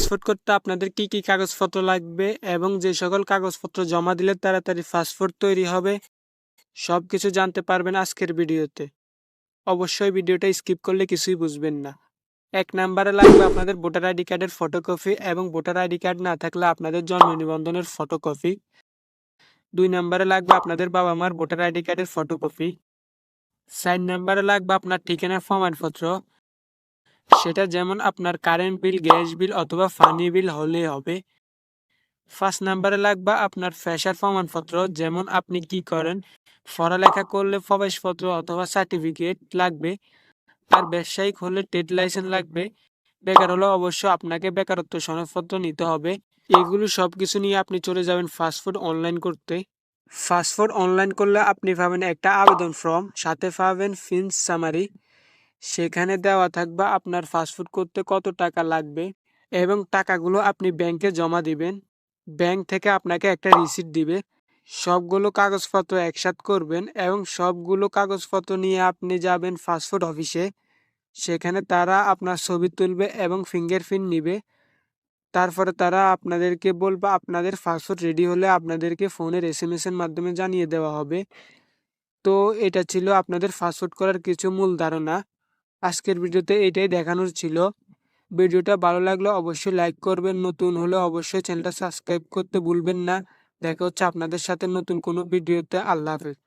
Passport করতে আপনাদের কি কি কাগজপত্র লাগবে এবং যে সকল কাগজপত্র জমা দিলে তাড়াতাড়ি পাসপোর্ট তৈরি হবে সব কিছু জানতে পারবেন আজকের ভিডিওতে। অবশ্যই ভিডিওটা স্কিপ করলে কিছুই বুঝবেন না। এক নম্বরে লাগবে আপনাদের ভোটার আইডি কার্ডের ফটোকপি এবং ভোটার আইডি কার্ড না থাকলে আপনাদের জন্ম নিবন্ধনের ফটোকপি। দুই নম্বরে লাগবে আপনাদের বাবা মার ভোটার আইডি কার্ডের ফটোকপি। চার নম্বরে লাগবে আপনার ঠিকানার প্রমাণপত্র। সেটা যেমন আপনার কারেন্ট বিল গ্যাস বিল অথবা পানি বিল হলে হবে। ফার্স্ট নাম্বারে লাগবে আপনার ফ্যাশার প্রমাণপত্র, যেমন আপনি কি করেন, পড়ালেখা করলে প্রবেশপত্র অথবা সার্টিফিকেট লাগবে। আর ব্যবসায়িক হলে ট্রেড লাইসেন্স লাগবে। বেকার হলে অবশ্য আপনাকে বেকারত্ব সনদপত্র নিতে হবে। এগুলো সব কিছু নিয়ে আপনি চলে যাবেন ফাস্টফুড অনলাইন করতে। ফাস্টফুড অনলাইন করলে আপনি পাবেন একটা আবেদন ফর্ম সাথে পাবেন ফিন্স সামারি সেখানে দেওয়া থাকবে আপনার ফাস্টফুড করতে কত টাকা লাগবে এবং টাকাগুলো আপনি ব্যাংকে জমা দিবেন। ব্যাংক থেকে আপনাকে একটা রিসিট দিবে। সবগুলো কাগজপত্র একসাথ করবেন এবং সবগুলো কাগজপত্র নিয়ে আপনি যাবেন ফাস্টফুড অফিসে সেখানে তারা আপনার ছবি তুলবে এবং ফিঙ্গারপ্রিন্ট নিবে। তারপরে তারা আপনাদেরকে বলবে আপনাদের ফাস্টফুড রেডি হলে আপনাদেরকে ফোনের এস এম এর মাধ্যমে জানিয়ে দেওয়া হবে। তো এটা ছিল আপনাদের ফাস্টফুড করার কিছু মূল ধারণা। আজকের ভিডিওতে এটাই দেখানোর ছিল। ভিডিওটা ভালো লাগলে অবশ্যই লাইক করবেন। নতুন হলে অবশ্যই চ্যানেলটা সাবস্ক্রাইব করতে ভুলবেন না। দেখা হচ্ছে আপনাদের সাথে নতুন কোনো ভিডিওতে। আল্লাহ হাফেজ।